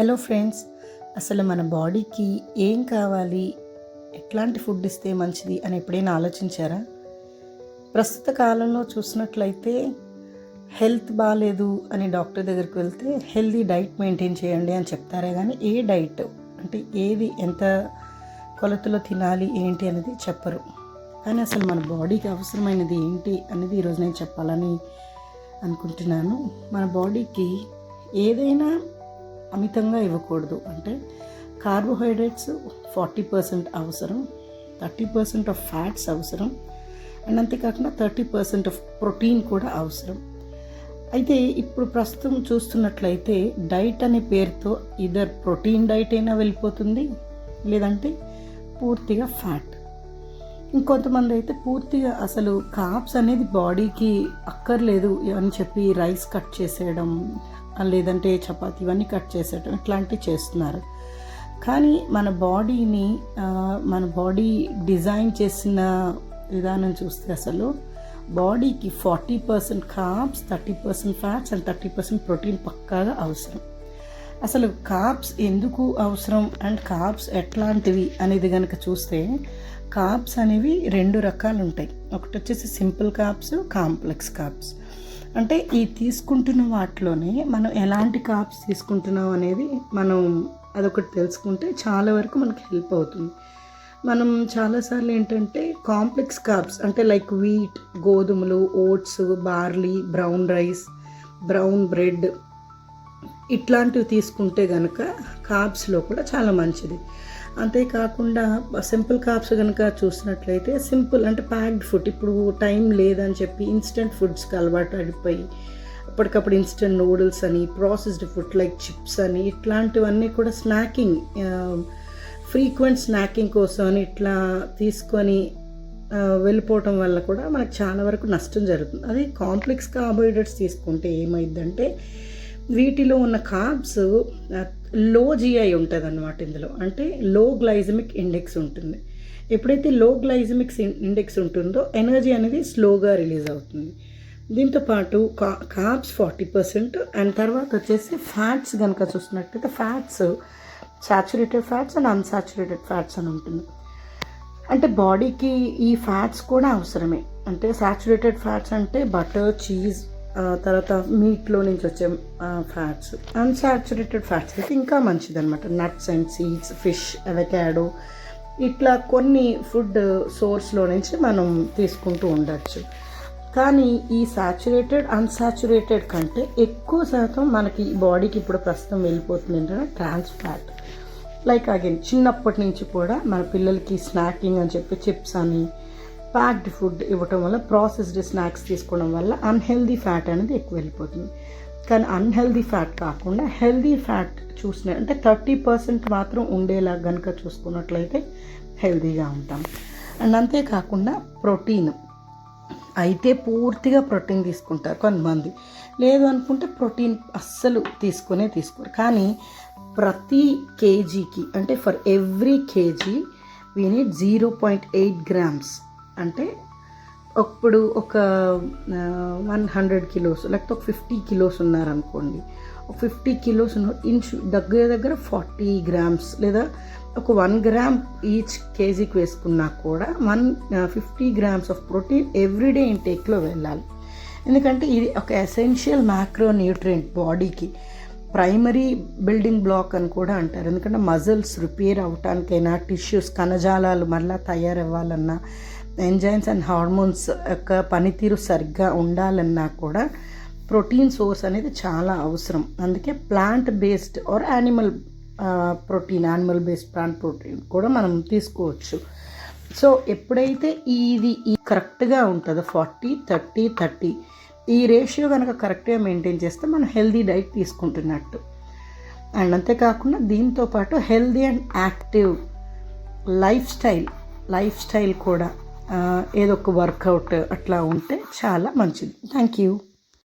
Hello friends అసలు మన బాడీకి ఏం కావాలి? ఎట్లాంటి ఫుడ్ ఇస్తే మంచిది అని ఎప్పుడైనా ఆలోచించారా? ప్రస్తుత కాలంలో చూసినట్లయితే హెల్త్ బాగాలేదు అని డాక్టర్ దగ్గరికి వెళ్తే హెల్దీ డైట్ మెయింటైన్ చేయండి అని చెప్తారే కానీ ఏ డైట్? అంటే ఏది ఎంత కొలతలో తినాలి ఏంటి అనేది చెప్పరు. కానీ అసలు మన బాడీకి అవసరమైనది ఏంటి అనేది ఈరోజు నేను చెప్పాలని అనుకుంటున్నాను. మన బాడీకి ఏదైనా అమితంగా ఇవ్వకూడదు. అంటే కార్బోహైడ్రేట్స్ ఫార్టీ పర్సెంట్ అవసరం థర్టీ పర్సెంట్ ఆఫ్ ఫ్యాట్స్ అవసరం అండ్ అంతేకాకుండా థర్టీ పర్సెంట్ ఆఫ్ ప్రోటీన్ కూడా అవసరం. అయితే ఇప్పుడు ప్రస్తుతం చూస్తున్నట్లయితే డైట్ అనే పేరుతో ఇదర్ ప్రోటీన్ డైట్ అయినా వెళ్ళిపోతుంది లేదంటే పూర్తిగా ఫ్యాట్. ఇంకొంతమంది అయితే పూర్తిగా అసలు కాప్స్ అనేది బాడీకి అక్కర్లేదు అని చెప్పి రైస్ కట్ చేసేయడం లేదంటే చపాతి ఇవన్నీ కట్ చేసేటం ఇట్లాంటివి చేస్తున్నారు. కానీ మన బాడీని మన బాడీ డిజైన్ చేసిన విధానం చూస్తే అసలు బాడీకి forty percent carbs thirty percent fats and thirty percent protein పక్కాగా అవసరం. అసలు కార్బ్స్ ఎందుకు అవసరం అండ్ కార్బ్స్ ఎట్లాంటివి అనేది కనుక చూస్తే కార్బ్స్ అనేవి రెండు రకాలు ఉంటాయి ఒకటి వచ్చేసి సింపుల్ కార్బ్స్ కాంప్లెక్స్ కార్బ్స్. అంటే ఈ తీసుకుంటున్న వాటిలోనే మనం ఎలాంటి కార్బ్స్ తీసుకుంటున్నాం అనేది మనం అదొకటి తెలుసుకుంటే చాలా వరకు మనకి హెల్ప్ అవుతుంది. మనం చాలాసార్లు ఏంటంటే కాంప్లెక్స్ కార్బ్స్ అంటే లైక్ వీట్ గోధుమలు oats barley brown rice brown bread ఇట్లాంటివి తీసుకుంటే కనుక కార్బ్స్లో కూడా చాలా మంచిది. అంతేకాకుండా సింపుల్ కాప్స్ కనుక చూసినట్లయితే సింపుల్ అంటే ప్యాక్డ్ ఫుడ్. ఇప్పుడు టైం లేదని చెప్పి ఇన్స్టెంట్ ఫుడ్స్కి అలవాటు అడిపోయి అప్పటికప్పుడు ఇన్స్టెంట్ నూడిల్స్ అని ప్రాసెస్డ్ ఫుడ్ లైక్ చిప్స్ అని ఇట్లాంటివన్నీ కూడా స్నాకింగ్ ఫ్రీక్వెంట్ స్నాకింగ్ కోసం అని ఇట్లా తీసుకొని వెళ్ళిపోవటం వల్ల కూడా మనకు చాలా వరకు నష్టం జరుగుతుంది. అదే కాంప్లెక్స్ కార్బోహైడ్రేట్స్ తీసుకుంటే ఏమైందంటే వీటిలో ఉన్న కార్బ్స్లో జిఐ ఉంటుంది అనమాట ఇందులో. అంటే లో గ్లైజమిక్ ఇండెక్స్ ఉంటుంది. ఎప్పుడైతే లో గ్లైజమిక్ ఇండెక్స్ ఉంటుందో ఎనర్జీ అనేది స్లోగా రిలీజ్ అవుతుంది. దీంతో పాటు కా కార్బ్స్ ఫార్టీ పర్సెంట్ అండ్ తర్వాత వచ్చేసి ఫ్యాట్స్ కనుక చూసినట్టయితే fats saturated fats and unsaturated fats అని ఉంటుంది. అంటే బాడీకి ఈ ఫ్యాట్స్ కూడా అవసరమే. అంటే సాచురేటెడ్ ఫ్యాట్స్ అంటే బటర్ చీజ్ తర్వాత మీట్లో నుంచి వచ్చే ఫ్యాట్స్. అన్సాచురేటెడ్ ఫ్యాట్స్ అయితే ఇంకా మంచిది అనమాట nuts and seeds fish avocado ఇట్లా కొన్ని ఫుడ్ సోర్స్లో నుంచి మనం తీసుకుంటూ ఉండొచ్చు. కానీ ఈ సాచురేటెడ్ అన్సాచురేటెడ్ కంటే ఎక్కువ శాతం మనకి బాడీకి ఇప్పుడు ప్రస్తుతం వెళ్ళిపోతుంది ఏంటంటే ట్రాన్స్ ఫ్యాట్ లైక్ అగైన్ చిన్నప్పటి నుంచి కూడా మన పిల్లలకి స్నాకింగ్ అని చెప్పి చిప్స్ అని ప్యాక్డ్ ఫుడ్ ఇవ్వటం వల్ల ప్రాసెస్డ్ స్నాక్స్ తీసుకోవడం వల్ల అన్హెల్దీ ఫ్యాట్ అనేది ఎక్కువ వెళ్ళిపోతుంది. కానీ అన్హెల్దీ ఫ్యాట్ కాకుండా హెల్దీ ఫ్యాట్ చూసిన అంటే థర్టీ పర్సెంట్ మాత్రం ఉండేలా కనుక చూసుకున్నట్లయితే హెల్దీగా ఉంటాం. అండ్ అంతేకాకుండా ప్రోటీన్. అయితే పూర్తిగా ప్రోటీన్ తీసుకుంటారు కొంతమంది. లేదు అనుకుంటే ప్రోటీన్ అస్సలు తీసుకునే తీసుకోరు. కానీ ప్రతి కేజీకి అంటే for every KG we need zero point eight grams అంటే ఇప్పుడు ఒక వన్ హండ్రెడ్ కిలోస్ లేకపోతే ఒక ఫిఫ్టీ కిలోస్ ఉన్నారనుకోండి. ఒక ఫిఫ్టీ కిలోస్ ఉన్న ఇంచు దగ్గర దగ్గర ఫార్టీ గ్రామ్స్ లేదా ఒక వన్ గ్రామ్ ఈచ్ కేజీకి వేసుకున్నా కూడా one fifty grams of protein everyday ఇంటేక్లో వెళ్ళాలి. ఎందుకంటే ఇది ఒక ఎసెన్షియల్ మ్యాక్రో న్యూట్రియంట్ బాడీకి ప్రైమరీ బిల్డింగ్ బ్లాక్ అని కూడా అంటారు. ఎందుకంటే మజిల్స్ రిపేర్ అవటానికైనా టిష్యూస్ కణజాలాలు మళ్ళీ తయారవ్వాలన్నా ఎంజైమ్స్ అండ్ హార్మోన్స్ యొక్క పనితీరు సరిగ్గా ఉండాలన్నా కూడా ప్రోటీన్ సోర్స్ అనేది చాలా అవసరం. అందుకే plant based or animal protein animal based plant protein కూడా మనం తీసుకోవచ్చు. సో ఎప్పుడైతే ఇది ఈ కరెక్ట్గా ఉంటుందో ఫార్టీ థర్టీ థర్టీ ఈ రేషియో కనుక కరెక్ట్గా మెయింటైన్ చేస్తే మనం హెల్దీ డైట్ తీసుకుంటున్నట్టు. అండ్ అంతేకాకుండా దీంతో పాటు healthy and active lifestyle lifestyle కూడా ఏదో ఒక వర్కౌట్ అట్లా ఉంటే చాలా మంచిది. Thank you